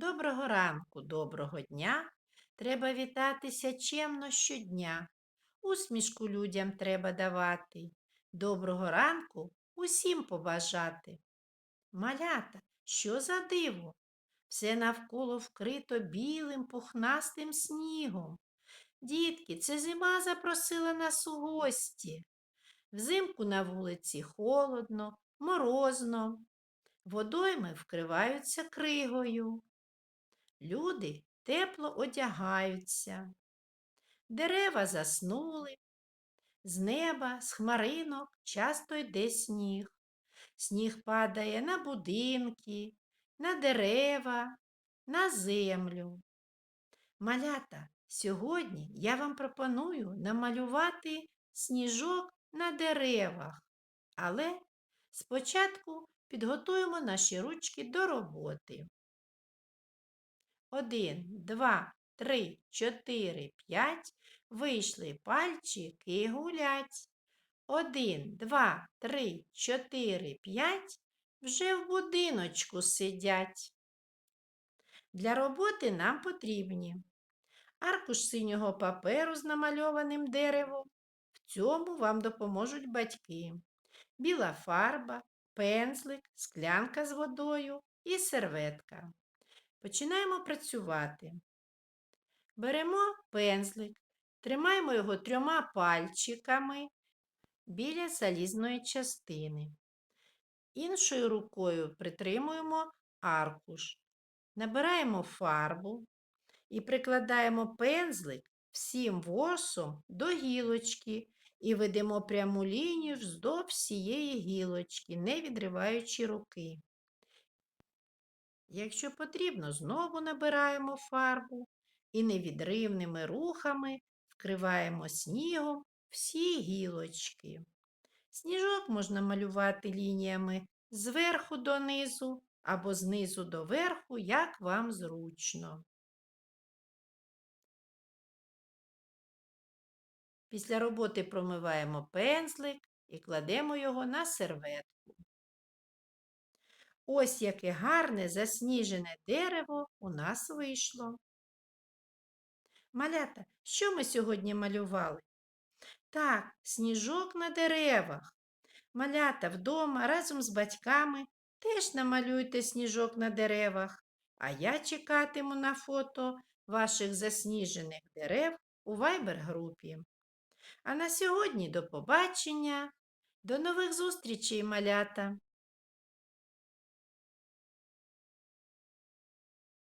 Доброго ранку, доброго дня. Треба вітатися чемно щодня. Усмішку людям треба давати. Доброго ранку усім побажати. Малята, що за диво? Все навколо вкрито білим пухнастим снігом. Дітки, це зима запросила нас у гості. Взимку на вулиці холодно, морозно. Водойми вкриваються кригою. Люди тепло одягаються. Дерева заснули. З неба, з хмаринок часто йде сніг. Сніг падає на будинки, на дерева, на землю. Малята, сьогодні я вам пропоную намалювати сніжок на деревах. Але спочатку підготуємо наші ручки до роботи. Один, два, три, чотири, п'ять. Вийшли пальчики гулять. Один, два, три, чотири, п'ять. Вже в будиночку сидять. Для роботи нам потрібні аркуш синього паперу з намальованим деревом. В цьому вам допоможуть батьки. Біла фарба, пензлик, склянка з водою і серветка. Починаємо працювати. Беремо пензлик, тримаємо його трьома пальчиками біля залізної частини. Іншою рукою притримуємо аркуш, набираємо фарбу і прикладаємо пензлик всім ворсом до гілочки і ведемо пряму лінію вздовж всієї гілочки, не відриваючи руки. Якщо потрібно, знову набираємо фарбу і невідривними рухами вкриваємо снігом всі гілочки. Сніжок можна малювати лініями зверху донизу або знизу до верху, як вам зручно. Після роботи промиваємо пензлик і кладемо його на серветку. Ось яке гарне засніжене дерево у нас вийшло. Малята, що ми сьогодні малювали? Так, сніжок на деревах. Малята вдома разом з батьками теж намалюйте сніжок на деревах, а я чекатиму на фото ваших засніжених дерев у вайбер-групі. А на сьогодні до побачення, до нових зустрічей, малята!